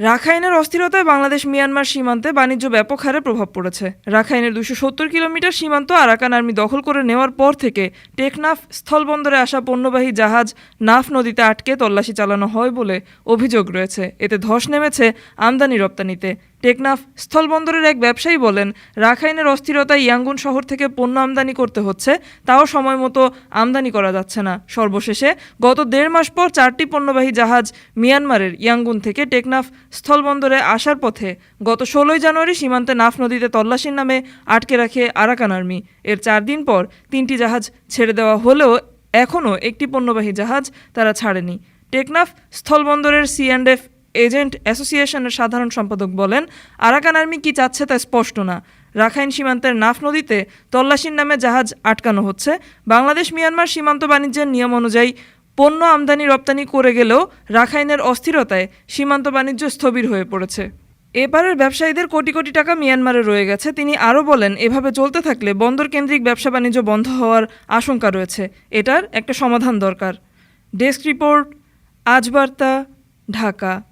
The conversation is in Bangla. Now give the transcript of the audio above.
রাখাইনের অস্থিরতায় বাংলাদেশ মিয়ানমার সীমান্তে বাণিজ্য ব্যাপক হারে প্রভাব পড়েছে। রাখাইনের দুশো সত্তর কিলোমিটার সীমান্ত আরাকান আর্মি দখল করে নেওয়ার পর থেকে টেকনাফ স্থলবন্দরে আসা পণ্যবাহী জাহাজ নাফ নদীতে আটকে তল্লাশি চালানো হয় বলে অভিযোগ রয়েছে। এতে ধস নেমেছে আমদানি রপ্তানিতে। টেকনাফ স্থলবন্দরের এক ব্যবসায়ী বলেন, রাখাইনের অস্থিরতায় ইয়াঙ্গুন শহর থেকে পণ্য আমদানি করতে হচ্ছে, তাও সময় মতো আমদানি করা যাচ্ছে না। সর্বশেষে গত দেড় মাস পর চারটি পণ্যবাহী জাহাজ মিয়ানমারের ইয়াঙ্গুন থেকে টেকনাফ স্থলবন্দরে আসার পথে গত ষোলোই জানুয়ারি সীমান্তে নাফ নদীতে তল্লাশির নামে আটকে রাখে আরাকান আর্মি। এর চার দিন পর তিনটি জাহাজ ছেড়ে দেওয়া হলেও এখনও একটি পণ্যবাহী জাহাজ তারা ছাড়েনি। টেকনাফ স্থলবন্দরের সি অ্যান্ড এফ এজেন্ট অ্যাসোসিয়েশনের সাধারণ সম্পাদক বলেন, আরাকান আর্মি কি চাচ্ছে তা স্পষ্ট না। রাখাইন সীমান্তের নাফ নদীতে তল্লাশির নামে জাহাজ আটকানো হচ্ছে। বাংলাদেশ মিয়ানমার সীমান্ত বাণিজ্যের নিয়ম অনুযায়ী পণ্য আমদানি রপ্তানি করে গেলেও রাখাইনের অস্থিরতায় সীমান্ত বাণিজ্য স্থবির হয়ে পড়েছে। এবারের ব্যবসায়ীদের কোটি কোটি টাকা মিয়ানমারে রয়ে গেছে। তিনি আরও বলেন, এভাবে চলতে থাকলে বন্দর কেন্দ্রিক ব্যবসা বাণিজ্য বন্ধ হওয়ার আশঙ্কা রয়েছে। এটার একটা সমাধান দরকার। ডেস্ক রিপোর্ট আজ বার্তা ঢাকা।